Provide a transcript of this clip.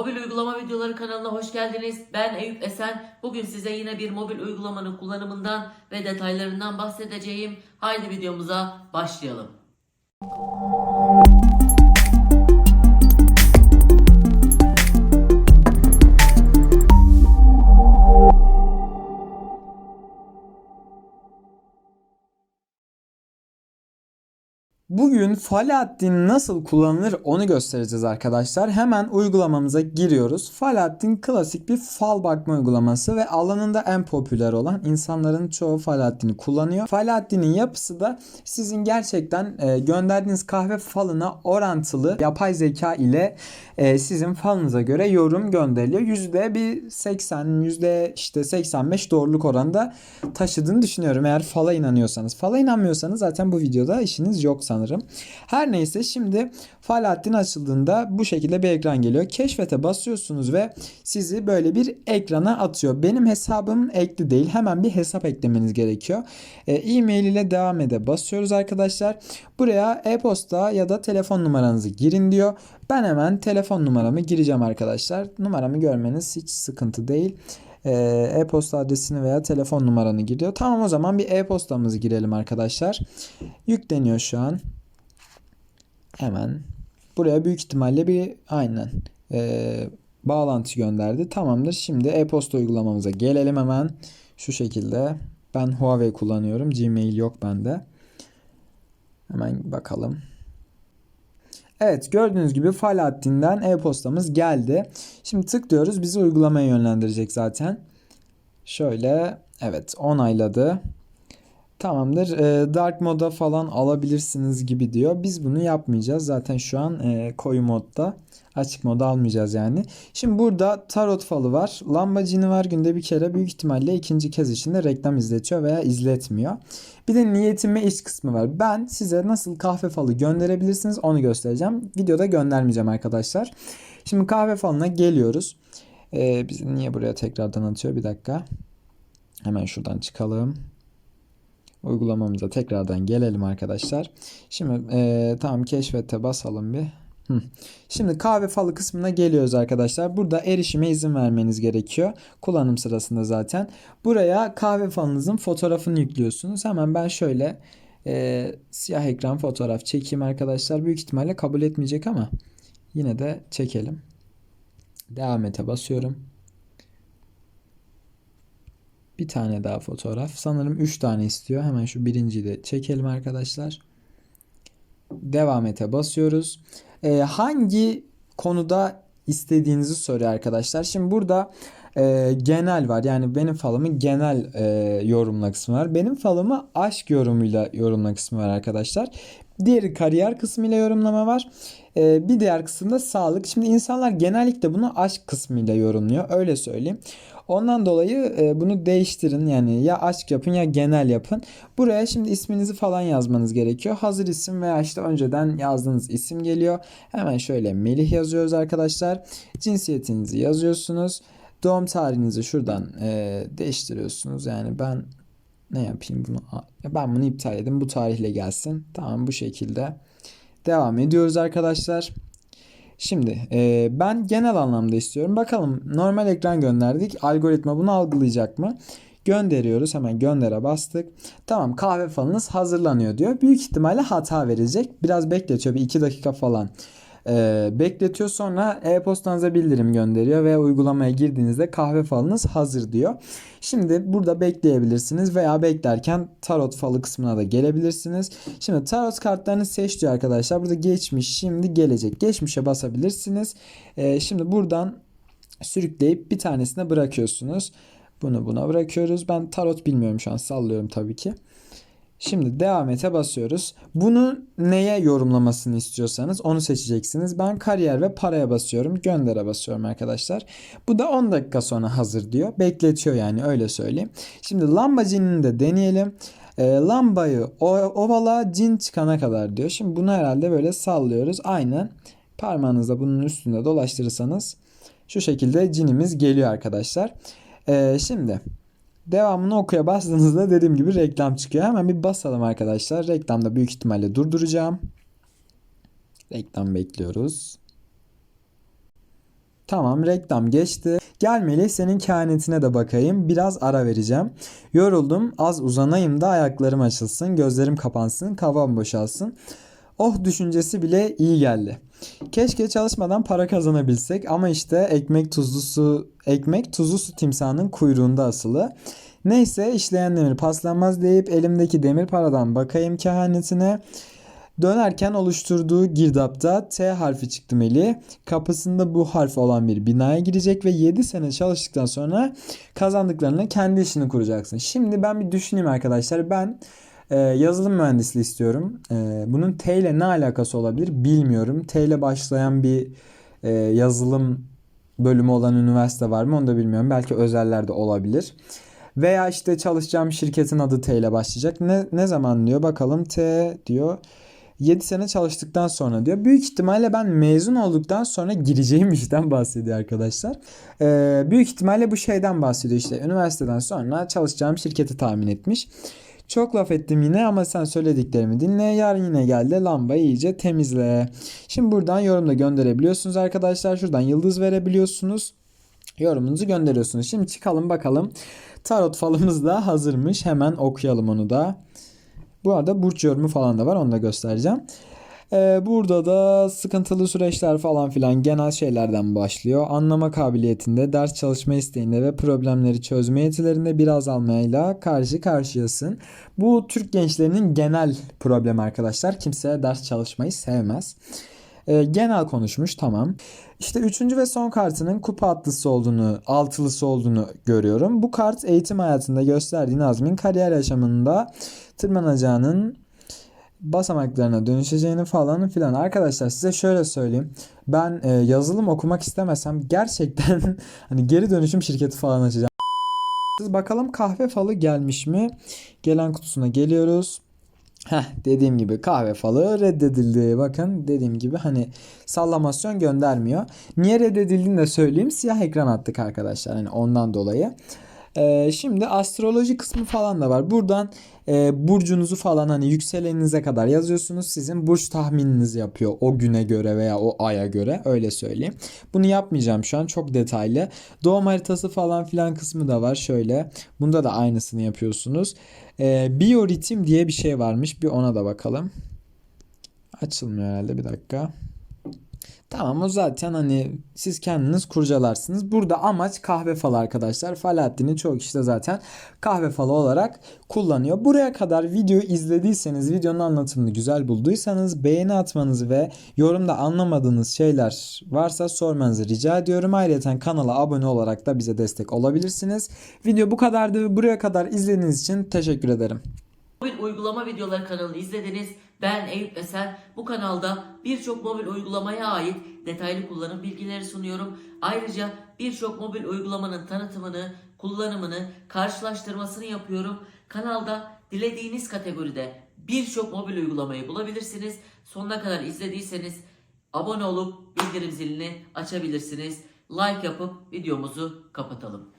Mobil uygulama videoları kanalına hoş geldiniz. Ben Eyüp Esen. Bugün size yine bir mobil uygulamanın kullanımından ve detaylarından bahsedeceğim. Haydi videomuza başlayalım. Bugün Falahattin nasıl kullanılır onu göstereceğiz arkadaşlar. Hemen uygulamamıza giriyoruz. Falahattin klasik bir fal bakma uygulaması ve alanında en popüler olan insanların çoğu Falahattin'i kullanıyor. Falahattin'in yapısı da sizin gerçekten e, gönderdiğiniz kahve falına orantılı yapay zeka ile e, sizin falınıza göre yorum gönderiliyor. Yüzde bir 80, yüzde işte 85 doğruluk oranında taşıdığını düşünüyorum. Eğer fala inanıyorsanız. Fala inanmıyorsanız zaten bu videoda işiniz yok sanırım. Her neyse şimdi Falahattin açıldığında bu şekilde bir ekran geliyor. Keşfete basıyorsunuz ve sizi böyle bir ekrana atıyor. Benim hesabım ekli değil. Hemen bir hesap eklemeniz gerekiyor. E, e-mail ile devam ede basıyoruz arkadaşlar. Buraya e-posta ya da telefon numaranızı girin diyor. Ben hemen telefon numaramı gireceğim arkadaşlar. Numaramı görmeniz hiç sıkıntı değil e, e-posta adresini veya telefon numaranı giriyor. Tamam o zaman bir e-postamızı girelim arkadaşlar. Yükleniyor şu an. Hemen buraya büyük ihtimalle bir aynen e, bağlantı gönderdi. Tamamdır. Şimdi e-posta uygulamamıza gelelim hemen. Şu şekilde. Ben Huawei kullanıyorum. Gmail yok bende. Hemen bakalım. Evet gördüğünüz gibi Falahattin'den e-postamız geldi. Şimdi tıklıyoruz. Bizi uygulamaya yönlendirecek zaten. Şöyle evet onayladı. Tamamdır. E, dark moda falan alabilirsiniz gibi diyor. Biz bunu yapmayacağız. Zaten şu an e, koyu modda. Açık moda almayacağız yani. Şimdi burada tarot falı var. Lambacini var. Günde bir kere büyük ihtimalle ikinci kez içinde reklam izletiyor veya izletmiyor. Bir de niyetim ve iş kısmı var. Ben size nasıl kahve falı gönderebilirsiniz onu göstereceğim. Videoda göndermeyeceğim arkadaşlar. Şimdi kahve falına geliyoruz. Ee, bizi niye buraya tekrardan atıyor? Bir dakika. Hemen şuradan çıkalım. Uygulamamıza tekrardan gelelim arkadaşlar. Şimdi e, tamam keşfete basalım bir. Şimdi kahve falı kısmına geliyoruz arkadaşlar. Burada erişime izin vermeniz gerekiyor. Kullanım sırasında zaten. Buraya kahve falınızın fotoğrafını yüklüyorsunuz. Hemen ben şöyle e, siyah ekran fotoğraf çekeyim arkadaşlar. Büyük ihtimalle kabul etmeyecek ama yine de çekelim. Devam ete basıyorum. Bir tane daha fotoğraf. Sanırım 3 tane istiyor. Hemen şu birinciyi de çekelim arkadaşlar. Devam ete basıyoruz. Ee, hangi konuda istediğinizi soruyor arkadaşlar. Şimdi burada e, genel var. Yani benim falımı genel e, yorumla kısmı var. Benim falımı aşk yorumuyla yorumla kısmı var arkadaşlar. Diğeri kariyer kısmıyla yorumlama var. E, bir diğer kısımda sağlık. Şimdi insanlar genellikle bunu aşk kısmıyla yorumluyor. Öyle söyleyeyim. Ondan dolayı e, bunu değiştirin. Yani ya aşk yapın ya genel yapın. Buraya şimdi isminizi falan yazmanız gerekiyor. Hazır isim veya işte önceden yazdığınız isim geliyor. Hemen şöyle Melih yazıyoruz arkadaşlar. Cinsiyetinizi yazıyorsunuz. Doğum tarihinizi şuradan e, değiştiriyorsunuz. Yani ben ne yapayım bunu? Ben bunu iptal edeyim. Bu tarihle gelsin. Tamam bu şekilde. Devam ediyoruz arkadaşlar. Şimdi e, ben genel anlamda istiyorum. Bakalım normal ekran gönderdik. Algoritma bunu algılayacak mı? Gönderiyoruz. Hemen göndere bastık. Tamam kahve falınız hazırlanıyor diyor. Büyük ihtimalle hata verecek. Biraz bekletiyor. Bir 2 dakika falan e, bekletiyor. Sonra e-postanıza bildirim gönderiyor ve uygulamaya girdiğinizde kahve falınız hazır diyor. Şimdi burada bekleyebilirsiniz veya beklerken tarot falı kısmına da gelebilirsiniz. Şimdi tarot kartlarını seç diyor arkadaşlar. Burada geçmiş, şimdi gelecek. Geçmişe basabilirsiniz. E, şimdi buradan sürükleyip bir tanesine bırakıyorsunuz. Bunu buna bırakıyoruz. Ben tarot bilmiyorum şu an sallıyorum tabii ki. Şimdi devam ete basıyoruz. Bunu neye yorumlamasını istiyorsanız onu seçeceksiniz. Ben kariyer ve paraya basıyorum. Göndere basıyorum arkadaşlar. Bu da 10 dakika sonra hazır diyor. Bekletiyor yani öyle söyleyeyim. Şimdi lambacinin de deneyelim. E, lambayı ovala cin çıkana kadar diyor. Şimdi bunu herhalde böyle sallıyoruz. Aynen parmağınızla bunun üstünde dolaştırırsanız şu şekilde cinimiz geliyor arkadaşlar. E, şimdi Devamını okuya bastığınızda dediğim gibi reklam çıkıyor. Hemen bir basalım arkadaşlar. Reklamda büyük ihtimalle durduracağım. Reklam bekliyoruz. Tamam reklam geçti. Gel Melih senin kehanetine de bakayım. Biraz ara vereceğim. Yoruldum. Az uzanayım da ayaklarım açılsın. Gözlerim kapansın. Kafam boşalsın. Oh düşüncesi bile iyi geldi. Keşke çalışmadan para kazanabilsek ama işte ekmek tuzlu su, ekmek tuzlu su timsahının kuyruğunda asılı. Neyse işleyen demir paslanmaz deyip elimdeki demir paradan bakayım kehanetine. Dönerken oluşturduğu girdapta T harfi çıktı Meli. Kapısında bu harf olan bir binaya girecek ve 7 sene çalıştıktan sonra kazandıklarını kendi işini kuracaksın. Şimdi ben bir düşüneyim arkadaşlar. Ben e, yazılım mühendisliği istiyorum. E, bunun T ile ne alakası olabilir bilmiyorum. T ile başlayan bir e, yazılım bölümü olan üniversite var mı onu da bilmiyorum. Belki özellerde olabilir. Veya işte çalışacağım şirketin adı T ile başlayacak. Ne, ne zaman diyor bakalım T diyor. 7 sene çalıştıktan sonra diyor. Büyük ihtimalle ben mezun olduktan sonra gireceğim işten bahsediyor arkadaşlar. Ee, büyük ihtimalle bu şeyden bahsediyor işte. Üniversiteden sonra çalışacağım şirketi tahmin etmiş. Çok laf ettim yine ama sen söylediklerimi dinle. Yarın yine gel de lambayı iyice temizle. Şimdi buradan yorum da gönderebiliyorsunuz arkadaşlar. Şuradan yıldız verebiliyorsunuz. Yorumunuzu gönderiyorsunuz. Şimdi çıkalım bakalım. Tarot falımız da hazırmış. Hemen okuyalım onu da. Bu arada burç yorumu falan da var. Onu da göstereceğim. Ee, burada da sıkıntılı süreçler falan filan genel şeylerden başlıyor. Anlama kabiliyetinde, ders çalışma isteğinde ve problemleri çözme yetilerinde bir azalmayla karşı karşıyasın. Bu Türk gençlerinin genel problemi arkadaşlar. Kimse ders çalışmayı sevmez. Ee, genel konuşmuş tamam. İşte üçüncü ve son kartının kupa atlısı olduğunu, altılısı olduğunu görüyorum. Bu kart eğitim hayatında gösterdiği Nazmin kariyer yaşamında tırmanacağının basamaklarına dönüşeceğini falan filan. Arkadaşlar size şöyle söyleyeyim. Ben e, yazılım okumak istemesem gerçekten hani geri dönüşüm şirketi falan açacağım. Siz bakalım kahve falı gelmiş mi? Gelen kutusuna geliyoruz. Heh, dediğim gibi kahve falı reddedildi. Bakın dediğim gibi hani sallamasyon göndermiyor. Niye reddedildiğini de söyleyeyim. Siyah ekran attık arkadaşlar. Hani ondan dolayı. Ee, şimdi astroloji kısmı falan da var. Buradan e, burcunuzu falan hani yükseleninize kadar yazıyorsunuz. Sizin burç tahmininizi yapıyor o güne göre veya o aya göre öyle söyleyeyim. Bunu yapmayacağım şu an çok detaylı. Doğum haritası falan filan kısmı da var şöyle. Bunda da aynısını yapıyorsunuz. Ee, biyoritim diye bir şey varmış. Bir ona da bakalım. Açılmıyor herhalde bir dakika. Tamam o zaten hani siz kendiniz kurcalarsınız. Burada amaç kahve falı arkadaşlar. Falahattin'i çoğu kişi de zaten kahve falı olarak kullanıyor. Buraya kadar videoyu izlediyseniz, videonun anlatımını güzel bulduysanız beğeni atmanızı ve yorumda anlamadığınız şeyler varsa sormanızı rica ediyorum. Ayrıca kanala abone olarak da bize destek olabilirsiniz. Video bu kadardı buraya kadar izlediğiniz için teşekkür ederim. Mobil uygulama videoları kanalını izlediniz. Ben Eyüp Esen. Bu kanalda birçok mobil uygulamaya ait detaylı kullanım bilgileri sunuyorum. Ayrıca birçok mobil uygulamanın tanıtımını, kullanımını, karşılaştırmasını yapıyorum. Kanalda dilediğiniz kategoride birçok mobil uygulamayı bulabilirsiniz. Sonuna kadar izlediyseniz abone olup bildirim zilini açabilirsiniz. Like yapıp videomuzu kapatalım.